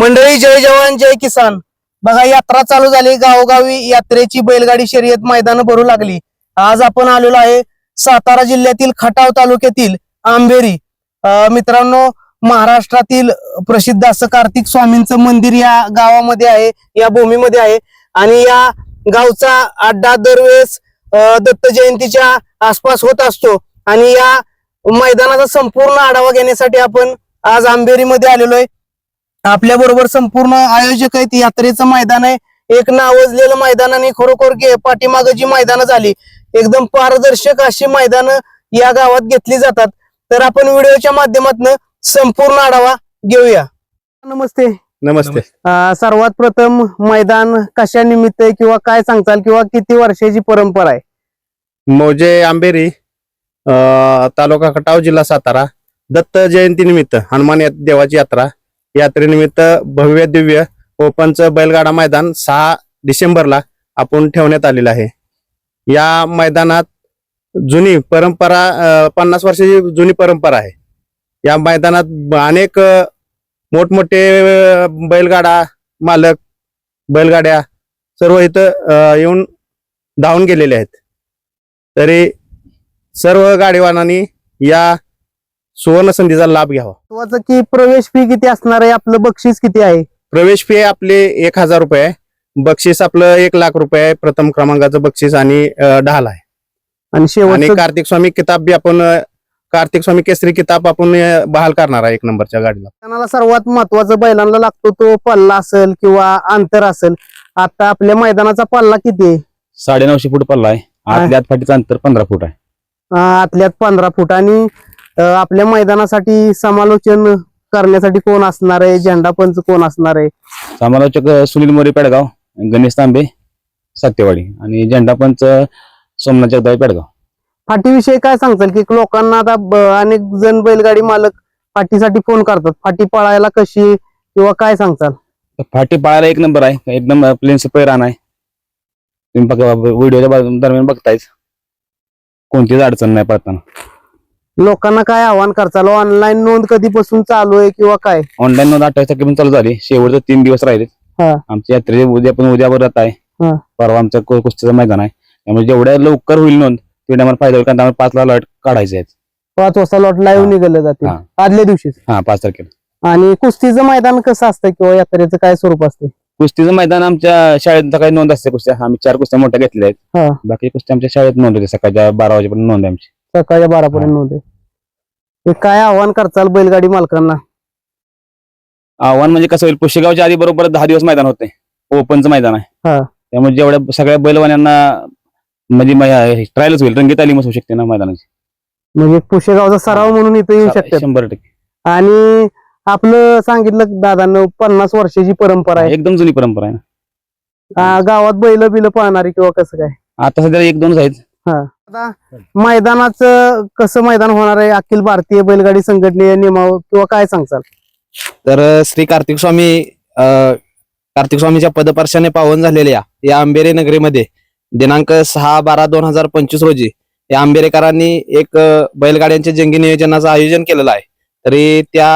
मंडळी जय जवान जय किसान. बघा यात्रा चालू झाली. गावोगावी यात्रेची बैलगाडी शर्यत मैदान भरू लागली. आज आपण आलेलो आहे सातारा जिल्ह्यातील खटाव तालुक्यातील आंबेरी. अं, मित्रांनो महाराष्ट्रातील प्रसिद्ध असं कार्तिक स्वामींचं मंदिर या गावामध्ये आहे या भूमीमध्ये आहे. आणि या गावचा अड्डा दरवेळेस दत्त जयंतीच्या आसपास होत असतो. आणि या मैदानाचा संपूर्ण आढावा घेण्यासाठी आपण आज आंबेरीमध्ये आलेलो आहे. आपल्या बरोबर संपूर्ण आयोजक आहेत. यात्रेचं मैदान आहे. एक नावजलेलं मैदान आणि खरोखर गे पाठीमागं जी मैदानं झाली एकदम पारदर्शक अशी मैदानं या गावात घेतली जातात. तर आपण व्हिडिओच्या माध्यमातून संपूर्ण आढावा घेऊया. नमस्ते. नमस्ते. सर्वात प्रथम मैदान कशा निमित्त आहे किंवा काय सांगताल किंवा किती वर्षाची परंपरा आहे? मौजे आंबेरी तालुका खटाव जिल्हा सातारा. दत्त जयंती निमित्त हनुमान देवाची यात्रा. यात्रेनिमित्त भव्य दिव्य ओपनचं बैलगाडा मैदान सहा डिसेंबरला आपण ठेवण्यात आलेलं आहे. या मैदानात जुनी परंपरा पन्नास वर्षाची जुनी परंपरा आहे. या मैदानात ब- अनेक मोठमोठे बैलगाडा मालक बैलगाड्या सर्व इथं येऊन धावून गेलेले आहेत. तरी सर्व गाडीवानांनी या सुवर्ण संधीचा लाभ घ्यावा. महत्वाचं की प्रवेश फी किती असणार आहे? आपलं बक्षीस किती आहे? प्रवेश फी आपले एक हजार रुपये आहे. बक्षीस आपलं एक लाख रुपये आहे. प्रथम क्रमांकाचं बक्षीस आणि अं, ढाल आहे. आणि आणि शेवटचं कार्तिक स्वामी किताब बी आपण अं, कार्तिक स्वामी केसरी किताब आपण अं, बहाल करणार आहे एक नंबरच्या गाडीला. सर्वात महत्वाचं बैलांना लागतो तो पल्ला असेल किंवा अंतर असेल. आता आपल्या मैदानाचा पल्ला किती आहे? साडेनऊशे फूट पल्ला आहे. आतल्या आत फाटीचं अंतर पंधरा फूट आहे. अं, आतल्यात पंधरा फूट. आणि आपल्या मैदानासाठी समालोचन करण्यासाठी कोण असणार आहे? झेंडा पंच कोण असणार आहे? समालोचक सुनील मोरे पेडगाव गणेश तांबे सत्यवाडी आणि झेंडा पंच सोमनाथ जगदाळे पेडगाव. फाटीविषयी काय सांगताल की लोकांना आता अनेक जण बैलगाडी मालक फाटीसाठी फोन करतात. फाटी पळायला कशी किंवा काय सांगताल? फाटी पाळायला एक नंबर आहे. एकदम प्लेनचं पैरान आहे. तुम्ही बघा व्हिडिओच्या दरम्यान बघतायच कोणतीच अडचण नाही पळताना. लोकांना काय आव्हान करताल? ऑनलाईन नोंद कधीपासून चालू आहे किंवा काय? ऑनलाईन नोंद अठ्ठावीस तारखेपासून चालू झाली. शेवटचे तीन दिवस राहिले हा. आमची यात्रेचे उद्या पण उद्या परत आहे. हा. परवा आमचं कु- कुस्तीचं मैदान आहे. त्यामुळे जेवढ्या लवकर होईल नोंद तेवढ्या आम्हाला फायदा होईल. कारण आम्हाला पाच लॉट काढायचे आहेत. पाच वाजता लॉट लाईव्ह हा. निघाले जातील. हा. आदल्या दिवशी हा पाच तारखेला. आणि कुस्तीचं मैदान कसं असतं किंवा यात्रेचं काय स्वरूप असते? कुस्तीचं मैदान आमच्या शाळेत काही नोंद असते कुस्त्या. आम्ही चार कुस्त्या मोठ्या घेतल्या हा. आहेत बाकी कुस्त्या आमच्या शाळेत नोंद होते. सकाळच्या बारा वाजेपर्यंत नोंद आहे आमची. सकाळच्या बारापर्यंत नोंद आहे हे काय आव्हान करताल बैलगाडी मालकांना? आव्हान म्हणजे कसं होईल पुशेगावच्या आधी बरोबर दहा दिवस मैदान होते. ओपनचं मैदान आहे. हा. त्यामुळे जेवढ्या सगळ्या बैलवाल्यांना म्हणजे ट्रायलच होईल. रंगीत तालीमच होऊ शकते ना मैदानाची. म्हणजे पुशेगावचा सराव म्हणून इथे येऊ शकतात. शंभर टक्के. आणि आपलं सांगितलं दादांना पन्नास वर्षाची परंपरा आहे. एकदम जुनी परंपरा आहे ना. आ, गावात बैल बिल पाहणारी किंवा कसं काय? आता सध्या एक दोनच आहेत. आता मैदानाचं कसं मैदान होणार आहे? अखिल भारतीय बैलगाडी संघटने नियमाव किंवा काय सांगचाल तर श्री कार्तिक स्वामी कार्तिक स्वामीच्या पदपर्शाने पावन झालेल्या या आंबेरे नगरीमध्ये दिनांक सहा बारा दोन हजार पंचवीस रोजी या आंबेरेकरांनी एक बैलगाड्यांच्या जंगी नियोजनाचं आयोजन केलेलं आहे. तरी त्या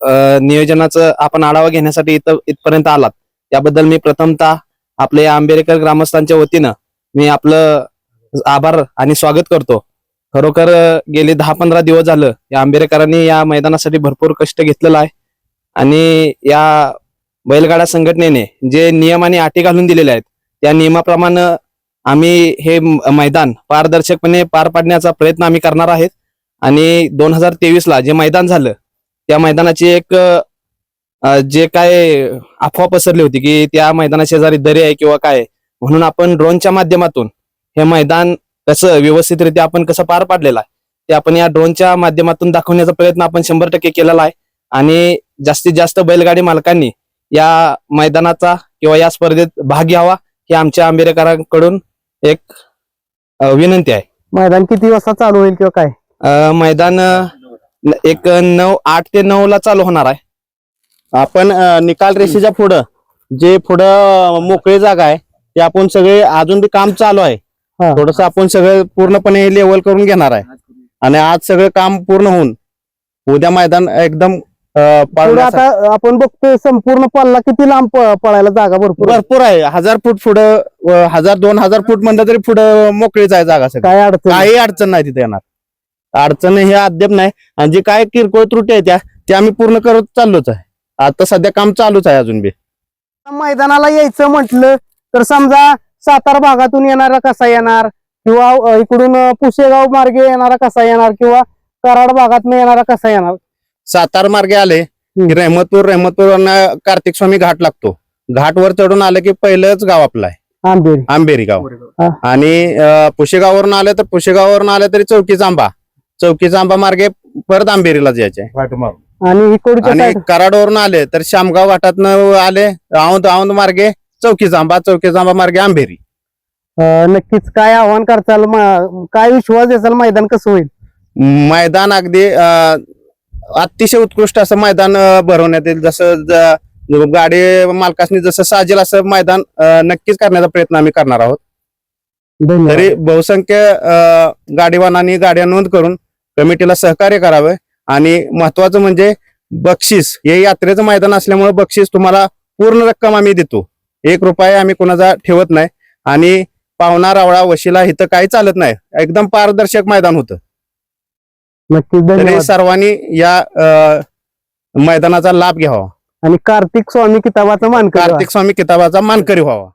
अ, नियोजनाचं आपण आढावा घेण्यासाठी इथं इथपर्यंत आलात. त्याबद्दल मी प्रथमतः आपल्या या आंबेरेकर ग्रामस्थांच्या वतीनं मी आपलं आभार आणि स्वागत करतो. खरोखर गेले दहा पंधरा दिवस झालं या आंबेरेकरांनी या मैदानासाठी भरपूर कष्ट घेतलेला आहे आणि या बैलगाडा संघटनेने जे नियम आणि अटी घालून दिलेले आहेत त्या नियमाप्रमाणे आम्ही हे मैदान पारदर्शकपणे पार पाडण्याचा प्रयत्न आम्ही करणार आहेत आणि दोन हजार तेवीस ला जे मैदान झालं त्या मैदानाची एक जे काय अफवा पसरली होती की त्या मैदानाशेजारी शेजारी दरी आहे किंवा काय म्हणून आपण ड्रोनच्या माध्यमातून हे मैदान कसं व्यवस्थितरित्या आपण कसं पार पाडलेलं आहे ते आपण या ड्रोनच्या माध्यमातून दाखवण्याचा प्रयत्न आपण शंभर टक्के केलेला आहे. आणि जास्तीत जास्त बैलगाडी मालकांनी या मैदानाचा किंवा या स्पर्धेत भाग घ्यावा ही आमच्या आंबेरेकरांकडून एक विनंती आहे. मैदान किती वाजता चालू होईल किंवा काय? मैदान एक नऊ आठ ते नऊ ला चालू होणार आहे. आपण निकाल रेषेच्या पुढं जे पुढं मोकळी जागा आहे ते आपण सगळे अजून बी काम चालू आहे. थोडस आपण सगळं पूर्णपणे लेवल करून घेणार आहे. आणि आज सगळं काम पूर्ण होऊन उद्या मैदान एकदम पुढे आता आपण बघतोय संपूर्ण पल्ला किती लांब प- पळायला जागा भरपूर आहे. भरपूर आहे. हजार फूट पुढं अं, हजार दोन हजार फूट म्हणलं तरी पुढं मोकळीच आहे जागा सगळी. काय अडचण नाही. काही अडचण नाही तिथे येणार. अडचण हे अद्याप नाही. आणि जे काय किरकोळ त्रुटी आहे त्या ते आम्ही पूर्ण करत चाललोच आहे. आता सध्या काम चालूच आहे अजून बी. मैदानाला यायचं म्हटलं तर समजा सातारा भागातून येणारा कसा येणार? किंवा इकडून अ, पुशेगाव मार्गे येणारा कसा येणार? किंवा कराड भागातून येणारा कसा येणार? सातार मार्गे आले की रहमतपूर रहमतपूर कार्तिक स्वामी घाट लागतो. घाटवर चढून आलं की पहिलंच गाव आपलं आहे. आंबेरी. आंबेरी गाव. आणि पुशेगाववरून आलं तर पुशेगाववरून आलं तरी चौकीचा आंबा. चौकीचा आंबा मार्गे परत आंबेरीला जायचे आणि कराडवरून आले तर शामगाव घाटातनं आले औंध औंध मार्गे चौकीचा आंबा चौकीचा आंबा मार्गे आंबेरी. अ, नक्कीच. काय आव्हान करचाल म- काय विश्वास द्याल मैदान कसं होईल? मैदान अगदी अं, अतिशय उत्कृष्ट असं मैदान अं, भरवण्यात येईल. जसं ज- गाडी मालकासनी जसं साजेल असं मैदान अं, नक्कीच करण्याचा प्रयत्न आम्ही करणार आहोत. धन्यवाद. तरी बहुसंख्य अं, गाडीवानांनी गाड्या नोंद करून कमिटीला सहकार्य करावं. आणि महत्वाचं म्हणजे बक्षीस. हे यात्रेचं मैदान असल्यामुळे बक्षीस तुम्हाला पूर्ण रक्कम आम्ही देतो. एक रुपया आम्ही कोणाचा ठेवत नाही. आणि पाहुणा रावळा वशिला इथं काही चालत नाही. एकदम पारदर्शक मैदान होतं. नक्कीच सर्वांनी या अं, मैदानाचा लाभ घ्यावा. आणि कार्तिक स्वामी किताबाचा मान कार्तिक स्वामी किताबाचा मानकरी व्हावा.